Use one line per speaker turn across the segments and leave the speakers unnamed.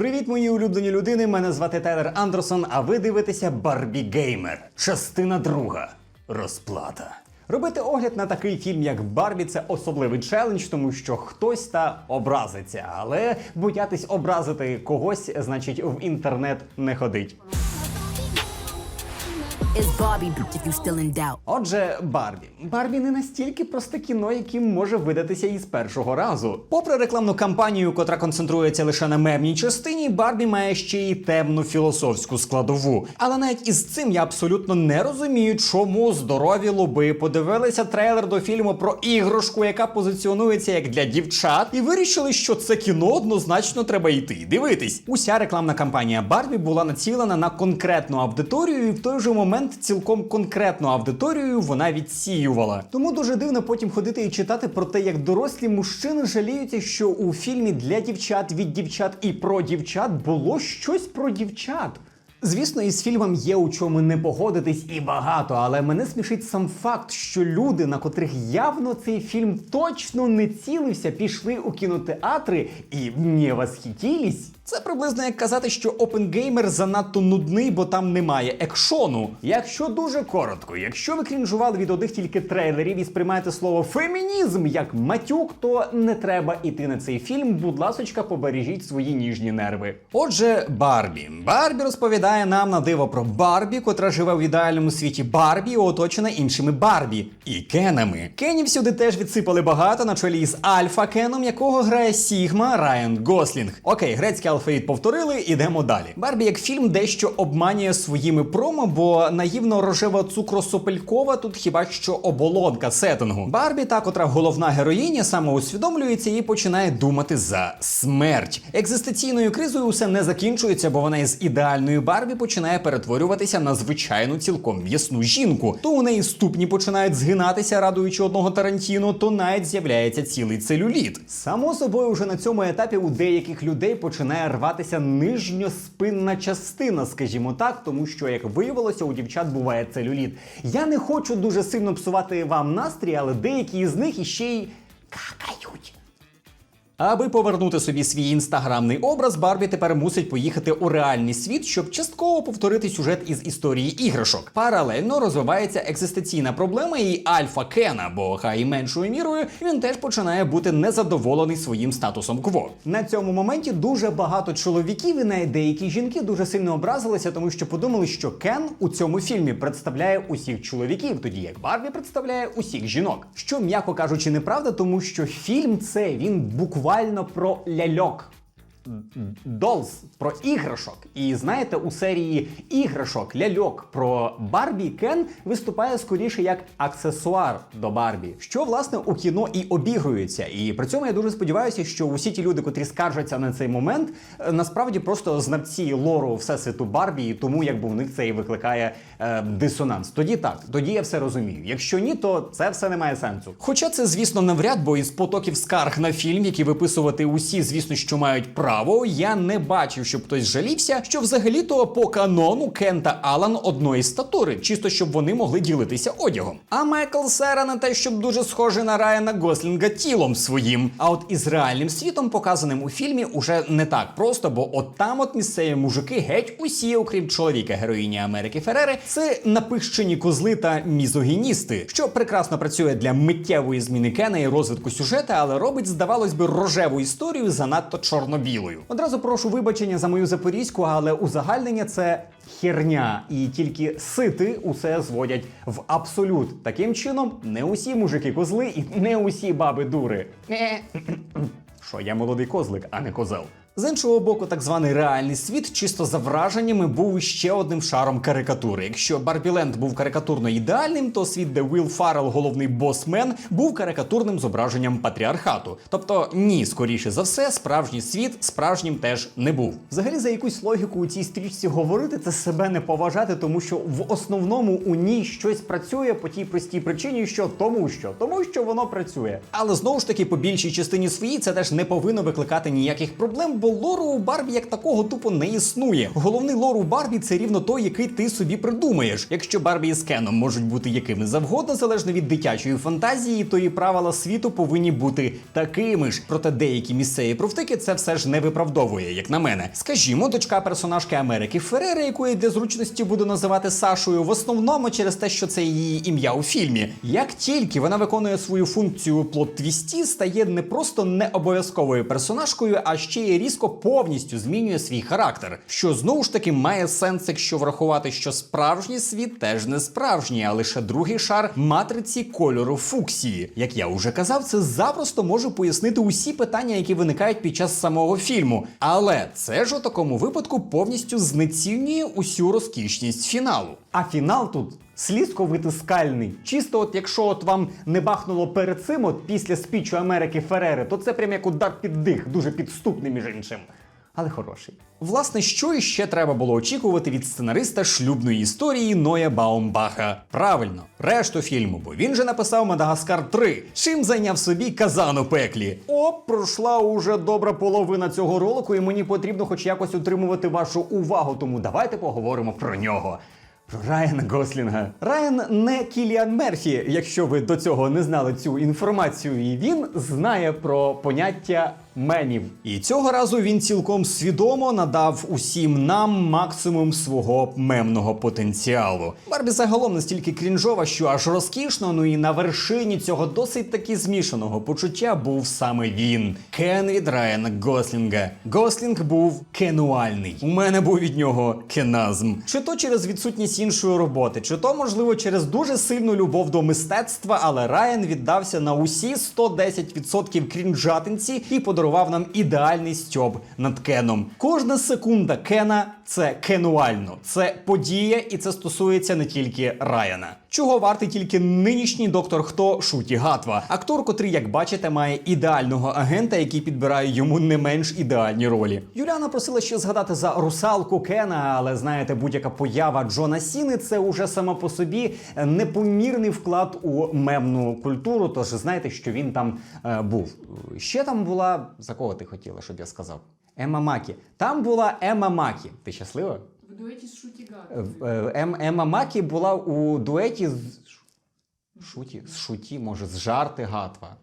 Привіт, мої улюблені людини. Мене звати Тайлер Андерсон, а ви дивитеся Барбі Геймер. Частина друга. Розплата. Робити огляд на такий фільм, як Барбі, це особливий челендж, тому що хтось та образиться. Але боятись образити когось, значить, в інтернет не ходить.
Barbie.
Отже, Барбі. Барбі не настільки просте кіно, яким може видатися із першого разу. Попри рекламну кампанію, котра концентрується лише на мемній частині, Барбі має ще й темну філософську складову. Але навіть із цим я абсолютно не розумію, чому здорові лоби подивилися трейлер до фільму про іграшку, яка позиціонується як для дівчат, і вирішили, що це кіно однозначно треба йти і дивитись. Уся рекламна кампанія Барбі була націлена на конкретну аудиторію, і в той же момент цілком конкретну аудиторію вона відсіювала. Тому дуже дивно потім ходити і читати про те, як дорослі мужчини жаліються, що у фільмі для дівчат від дівчат і про дівчат було щось про дівчат. Звісно, із фільмом є у чому не погодитись і багато, але мене смішить сам факт, що люди, на котрих явно цей фільм точно не цілився, пішли у кінотеатри і не восхитілись. Це приблизно як казати, що Опенгеймер занадто нудний, бо там немає екшону. Якщо дуже коротко, якщо ви крінжували від одних тільки трейлерів і сприймаєте слово фемінізм як матюк, то не треба іти на цей фільм. Будь ласочка, побережіть свої ніжні нерви. Отже, Барбі. Барбі розповідає нам на диво про Барбі, котра живе в ідеальному світі Барбі, оточена іншими Барбі і Кенами. Кенів сюди теж відсипали багато на чолі з Альфа Кеном, якого грає Сігма Райан Гослінг. Окей, грецький алфавіт повторили, ідемо далі. Барбі як фільм дещо обманює своїми промо, бо наївно рожева цукросопелькова тут хіба що оболонка сеттингу. Барбі, та котра головна героїня, самоусвідомлюється і починає думати за смерть. Екзистенційною кризою усе не закінчується, бо вона із ідеальної Барбі починає перетворюватися на звичайну цілком м'ясну жінку. То у неї ступні починають згинатися, радуючи одного Тарантіно, то навіть з'являється цілий целюліт. Само собою, вже на цьому етапі у деяких людей починає рватися нижньоспинна частина, скажімо так, тому що, як виявилося, у дівчат буває целюліт. Я не хочу дуже сильно псувати вам настрій, але деякі із них іще й какають. Аби повернути собі свій інстаграмний образ, Барбі тепер мусить поїхати у реальний світ, щоб частково повторити сюжет із історії іграшок. Паралельно розвивається екзистенційна проблема і Альфа Кена, бо хай меншою мірою він теж починає бути незадоволений своїм статусом кво. На цьому моменті дуже багато чоловіків і навіть деякі жінки дуже сильно образилися, тому що подумали, що Кен у цьому фільмі представляє усіх чоловіків, тоді як Барбі представляє усіх жінок. Що, м'яко кажучи, неправда, тому що фільм це він буквально про ляльок. Долз про іграшок. І знаєте, у серії іграшок, ляльок про Барбі Кен виступає скоріше як аксесуар до Барбі, що власне у кіно і обігрується. І при цьому я дуже сподіваюся, що усі ті люди, котрі скаржаться на цей момент, е, насправді просто знавці лору всесвіту Барбі, і тому якби у них це і викликає е, дисонанс. Тоді так, тоді я все розумію. Якщо ні, то це все не має сенсу. Хоча це, звісно, навряд, бо із потоків скарг на фільм, які виписувати усі, звісно, що мають право, я не бачив, щоб хтось жалівся, що взагалі-то по канону Кен Алан одної статури, чисто щоб вони могли ділитися одягом. А Майкл Сера не те, щоб дуже схожий на Райана Гослінга тілом своїм. А от із реальним світом, показаним у фільмі, уже не так просто, бо от там от місцеві мужики геть усі, окрім чоловіка героїні Америки Ферери, це напищені козли та мізогіністи, що прекрасно працює для миттєвої зміни Кена і розвитку сюжета, але робить, здавалось би, рожеву історію занадто чорно-білою. Одразу прошу вибачення за мою запорізьку, але узагальнення це херня, і тільки сити усе зводять в абсолют. Таким чином, не усі мужики козли і не усі баби дури. Е. Що я молодий козлик, а не козел. З іншого боку, так званий реальний світ, чисто за враженнями, був ще одним шаром карикатури. Якщо Барбіленд був карикатурно ідеальним, то світ, де Уілл Фаррелл, головний босмен, був карикатурним зображенням патріархату. Тобто, ні, скоріше за все, справжній світ справжнім теж не був. Взагалі, за якусь логіку у цій стрічці говорити, це себе не поважати, тому що в основному у ній щось працює по тій простій причині, що тому що, тому що воно працює. Але знову ж таки, по більшій частині своїй це теж не повинно викликати ніяких проблем, бо лору у Барбі як такого тупо не існує. Головний лор у Барбі це рівно той, який ти собі придумаєш. Якщо Барбі з Кеном можуть бути якими завгодно, залежно від дитячої фантазії, то і правила світу повинні бути такими ж. Проте деякі місцеві профтики це все ж не виправдовує, як на мене. Скажімо, дочка персонажки Америки Ферери, яку я для зручності буду називати Сашою, в основному через те, що це її ім'я у фільмі. Як тільки вона виконує свою функцію плот твісті, стає не просто не обов'язковою персонажкою, а ще й різко повністю змінює свій характер. Що знову ж таки має сенс, якщо врахувати, що справжній світ теж не справжній, а лише другий шар матриці кольору фуксії. Як я вже казав, це запросто може пояснити усі питання, які виникають під час самого фільму. Але це ж у такому випадку повністю знецінює усю розкішність фіналу. А фінал тут слізковитискальний. Чисто, от якщо от вам не бахнуло перед цим, от після спічу Америки Ферери, то це прям як удар під дих, дуже підступний між іншим. Але хороший. Власне, що іще треба було очікувати від сценариста шлюбної історії Ноя Баумбаха? Правильно, решту фільму, бо він же написав Мадагаскар 3, чим зайняв собі казан у пеклі. О, пройшла уже добра половина цього ролику, і мені потрібно хоч якось утримувати вашу увагу, тому давайте поговоримо про нього. Про Райана Гослінга. Райан не Кіліан Мерфі, якщо ви до цього не знали цю інформацію, і він знає про поняття менів. І цього разу він цілком свідомо надав усім нам максимум свого мемного потенціалу. Барбі загалом настільки крінжова, що аж розкішно, ну і на вершині цього досить таки змішаного почуття був саме він. Кен від Райана Гослінга. Гослінг був кенуальний. У мене був від нього кеназм. Чи то через відсутність іншої роботи, чи то, можливо, через дуже сильну любов до мистецтва, але Райан віддався на усі 110% крінжатинці і подарував нам ідеальний стьоб над Кеном. Кожна секунда Кена це кенуально, це подія, і це стосується не тільки Райана. Чого вартий тільки нинішній доктор Хто Шуті Гатва, актор, котрий, як бачите, має ідеального агента, який підбирає йому не менш ідеальні ролі. Юліана просила ще згадати за русалку Кена, але знаєте, будь-яка поява Джона Сіни це уже сама по собі непомірний вклад у мемну культуру. Тож знаєте, що він там е, був. Ще там була за кого ти хотіла, щоб я сказав? Ема Макі. Там була Ема Макі. Ти щаслива?
В з шуті Шути
В- е, Ем, Ема Макі була у дуеті з Шуті, з Шуті, може, з жарти Гатва.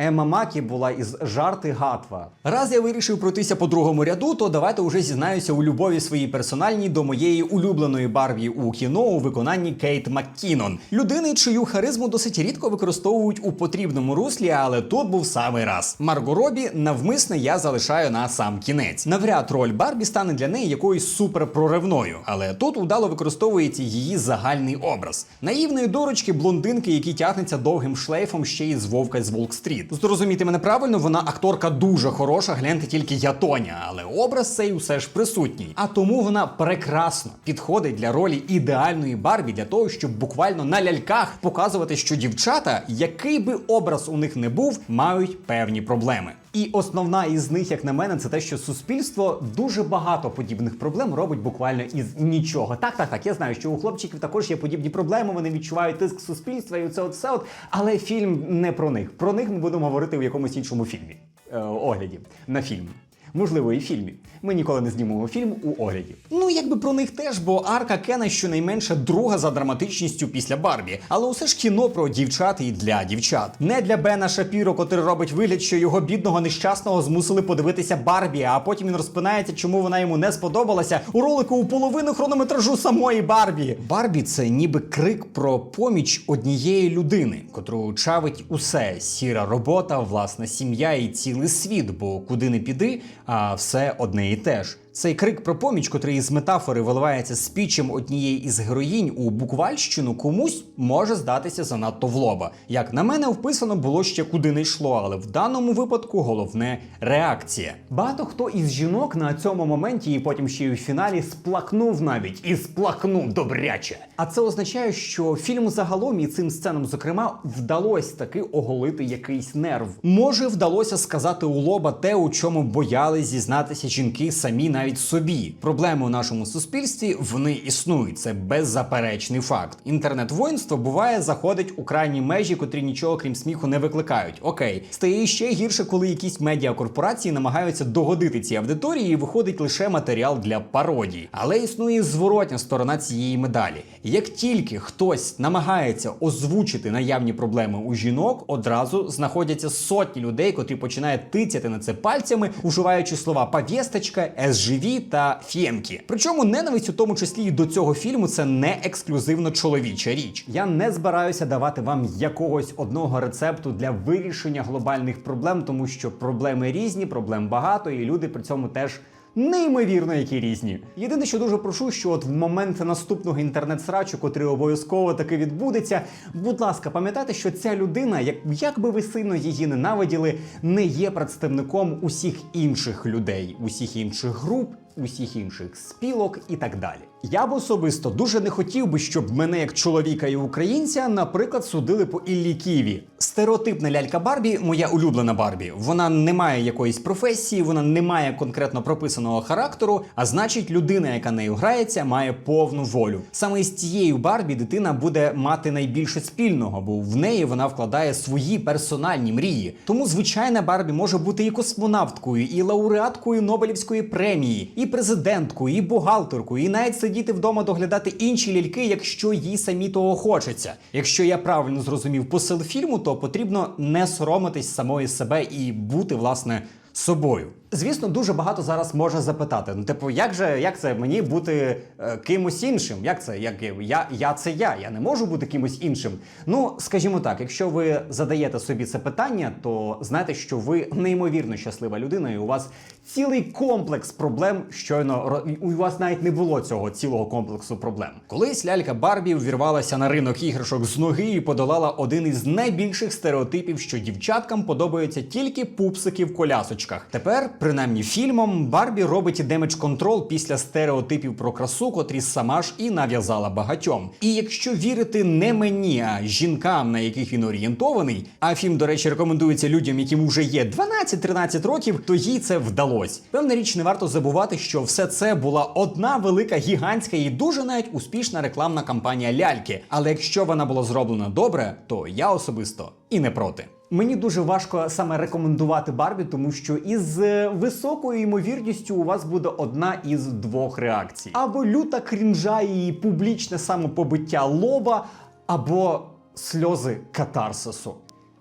Ема Макі була із жарти Гатва. Раз я вирішив пройтися по другому ряду, то давайте уже зізнаюся у любові своїй персональній до моєї улюбленої Барбі у кіно у виконанні Кейт Маккінон. Людини, чию харизму досить рідко використовують у потрібному руслі, але тут був самий раз. Марго Робі навмисне я залишаю на сам кінець. Навряд роль Барбі стане для неї якоюсь суперпроривною, але тут удало використовується її загальний образ наївної дурочки, блондинки, які тягнеться довгим шлейфом ще й з вовка з Волк-стріт. Зрозумійте мене правильно, вона акторка дуже хороша, гляньте тільки я Тоня, але образ цей усе ж присутній. А тому вона прекрасно підходить для ролі ідеальної Барбі для того, щоб буквально на ляльках показувати, що дівчата, який би образ у них не був, мають певні проблеми. І основна із них, як на мене, це те, що суспільство дуже багато подібних проблем робить буквально із нічого. Так, так, так. Я знаю, що у хлопчиків також є подібні проблеми. Вони відчувають тиск суспільства і це от все. От. Але фільм не про них. Про них ми будемо говорити в якомусь іншому фільмі. Е, огляді на фільм. Можливо, і фільмі. Ми ніколи не знімемо фільм у огляді. Ну, якби про них теж, бо арка Кена щонайменше друга за драматичністю після Барбі. Але усе ж кіно про дівчат і для дівчат. Не для Бена Шапіро, котрий робить вигляд, що його бідного нещасного змусили подивитися Барбі, а потім він розпинається, чому вона йому не сподобалася у ролику у половину хронометражу самої Барбі. Барбі це ніби крик про поміч однієї людини, котру чавить усе: сіра робота, власна сім'я і цілий світ. Бо куди не піди, а все одне і те ж. Цей крик про поміч, котрий із метафори виливається спічем однієї із героїнь у буквальщину, комусь може здатися занадто в лоба. Як на мене, вписано було ще куди не йшло, але в даному випадку головне реакція. Багато хто із жінок на цьому моменті, і потім ще й у фіналі сплакнув навіть і сплакнув добряче. А це означає, що фільму загалом і цим сценам, зокрема, вдалося таки оголити якийсь нерв. Може, вдалося сказати у лоба те, у чому боялись зізнатися жінки самі навіть собі. Проблеми у нашому суспільстві вони існують. Це беззаперечний факт. Інтернет-воїнство буває заходить у крайні межі, котрі нічого крім сміху не викликають. Окей, стає ще гірше, коли якісь медіакорпорації намагаються догодити цій аудиторії, і виходить лише матеріал для пародій. Але існує зворотня сторона цієї медалі. Як тільки хтось намагається озвучити наявні проблеми у жінок, одразу знаходяться сотні людей, котрі починають тицяти на це пальцями, уживаючи слова повісточка, СЖВ та фємки. Причому ненависть у тому числі і до цього фільму це не ексклюзивно чоловіча річ. Я не збираюся давати вам якогось одного рецепту для вирішення глобальних проблем, тому що проблеми різні, проблем багато, і люди при цьому теж. Неймовірно, які різні. Єдине, що дуже прошу, що от в момент наступного інтернет-срачу, котрий обов'язково таки відбудеться, будь ласка, пам'ятайте, що ця людина, як, як би ви сильно її ненавиділи, не є представником усіх інших людей, усіх інших груп, усіх інших спілок і так далі. Я б особисто дуже не хотів би, щоб мене як чоловіка і українця, наприклад, судили по Іллі Ківі. Стереотипна лялька Барбі, моя улюблена Барбі. Вона не має якоїсь професії, вона не має конкретно прописаного характеру. А значить, людина, яка нею грається, має повну волю. Саме з цією Барбі дитина буде мати найбільше спільного, бо в неї вона вкладає свої персональні мрії. Тому звичайна Барбі може бути і космонавткою, і лауреаткою Нобелівської премії, і президенткою, і бухгалтерку, і навіть сидіти вдома доглядати інші ляльки, якщо їй самі того хочеться. Якщо я правильно зрозумів посил фільму, то потрібно не соромитись самої себе і бути власне собою. Звісно, дуже багато зараз може запитати. Ну, типу, як же як це мені бути е, кимось іншим? Як це? Як я, я це я? Я не можу бути кимось іншим. Ну, скажімо так, якщо ви задаєте собі це питання, то знайте, що ви неймовірно щаслива людина, і у вас цілий комплекс проблем. Щойно у вас навіть не було цього цілого комплексу проблем. Колись лялька Барбі увірвалася на ринок іграшок з ноги і подолала один із найбільших стереотипів, що дівчаткам подобаються тільки пупсики в колясочках. Тепер, принаймні, фільмом Барбі робить демедж контрол після стереотипів про красу, котрі сама ж і нав'язала багатьом. І якщо вірити не мені, а жінкам, на яких він орієнтований, а фільм, до речі, рекомендується людям, яким вже є 12-13 років, то їй це вдалось. Певна річ, не варто забувати, що все це була одна велика гігантська і дуже навіть успішна рекламна кампанія ляльки. Але якщо вона була зроблена добре, то я особисто і не проти. Мені дуже важко саме рекомендувати Барбі, тому що із е, високою ймовірністю у вас буде одна із двох реакцій: або люта крінжа і публічне самопобиття лоба, або сльози катарсису.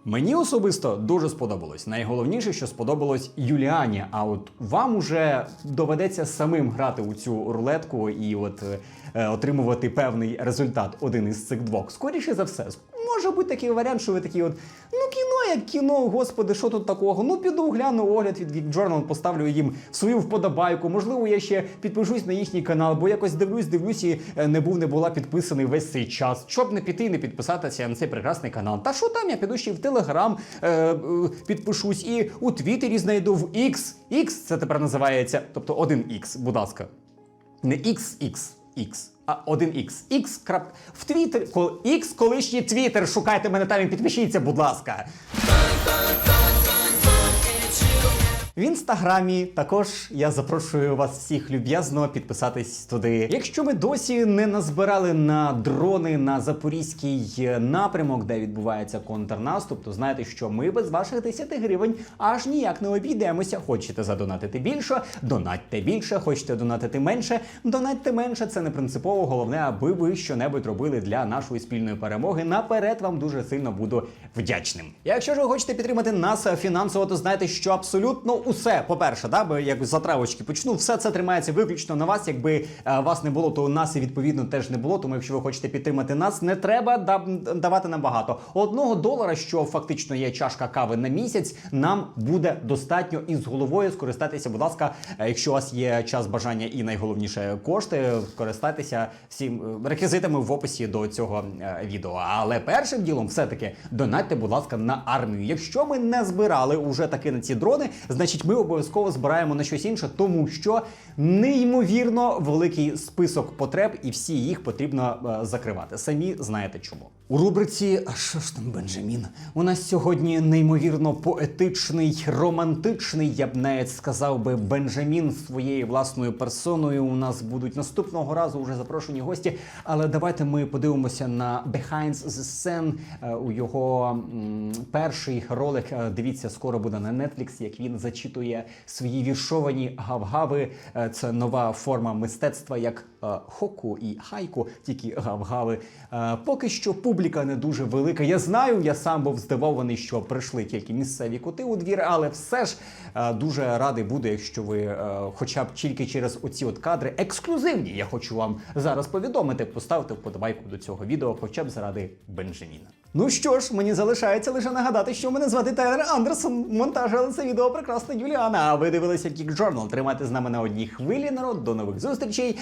Мені особисто дуже сподобалось. Найголовніше, що сподобалось Юліані. А от вам уже доведеться самим грати у цю рулетку і от е, отримувати певний результат один із цих двох. Скоріше за все, може бути такий варіант, що ви такі, от ну кіно як кіно, господи, що тут такого? Ну піду гляну огляд від Geek Journal, поставлю їм свою вподобайку. Можливо, я ще підпишусь на їхній канал, бо якось дивлюсь, дивлюсь і е, не був, не була підписаний весь цей час. Щоб не піти і не підписатися на цей прекрасний канал. Та що там? Я піду ще в Телеграм е, підпишусь і у Твіттері знайду в X. X це тепер називається, тобто 1X, будь ласка. Не XX, X, а 1X. X. В Твіттер, X колишній Твіттер. Шукайте мене там і підпишіться, будь ласка. В інстаграмі також я запрошую вас всіх люб'язно підписатись туди. Якщо ми досі не назбирали на дрони на запорізький е, напрямок, де відбувається контрнаступ, то знаєте, що ми без ваших 10 гривень аж ніяк не обійдемося. Хочете задонатити більше, донатьте більше, хочете донатити менше, донатьте менше. Це не принципово. Головне, аби ви щонебудь робили для нашої спільної перемоги. Наперед вам дуже сильно буду вдячним. Якщо ж ви хочете підтримати нас фінансово, то знайте, що абсолютно усе, по-перше, да, як затравочки почну, все це тримається виключно на вас. Якби е, вас не було, то у нас і відповідно теж не було. Тому якщо ви хочете підтримати нас, не треба да- давати нам багато. Одного долара, що фактично є чашка кави на місяць, нам буде достатньо і з головою скористатися. Будь ласка, е, якщо у вас є час, бажання і найголовніше кошти, користайтеся всім е, реквізитами в описі до цього відео. Але першим ділом, все-таки донатьте, будь ласка, на армію. Якщо ми не збирали уже таки на ці дрони, значить ми обов'язково збираємо на щось інше, тому що неймовірно великий список потреб, і всі їх потрібно е, закривати. Самі знаєте чому. У рубриці «А що ж там Бенджамін? У нас сьогодні неймовірно поетичний, романтичний, я б навіть сказав би, Бенджамін своєю власною персоною. У нас будуть наступного разу вже запрошені гості. Але давайте ми подивимося на Behind the Scene, е, у його перший ролик. Е, Дивіться, скоро буде на Netflix, як він зачитує свої віршовані гавгави. Е, Це нова форма мистецтва, як хоку і хайку, тільки гавгави. Е, Поки що публіка не дуже велика. Я знаю, я сам був здивований, що прийшли тільки місцеві коти у двір, але все ж е, дуже радий буду, якщо ви е, хоча б тільки через оці от кадри ексклюзивні. Я хочу вам зараз повідомити. Поставте вподобайку до цього відео, хоча б заради Бенджаміна. Ну що ж, мені залишається лише нагадати, що мене звати Тайлер Андерсон. Монтажила це відео прекрасна Юліана. А ви дивилися Geek Journal. Тримайте з нами на одній хвилі, народ. До нових зустрічей.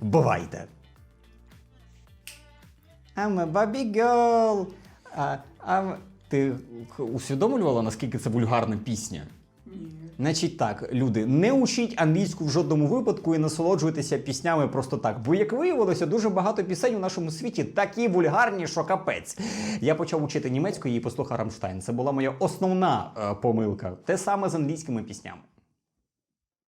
Бувайте! I'm a Barbie girl. А, I'm... Ти усвідомлювала, наскільки це вульгарна пісня?
Ні.
Значить так, люди, не учіть англійську в жодному випадку і насолоджуйтеся піснями просто так. Бо як виявилося, дуже багато пісень у нашому світі такі вульгарні, що капець. Я почав учити німецьку і послухав Рамштайн. Це була моя основна е, помилка. Те саме з англійськими піснями.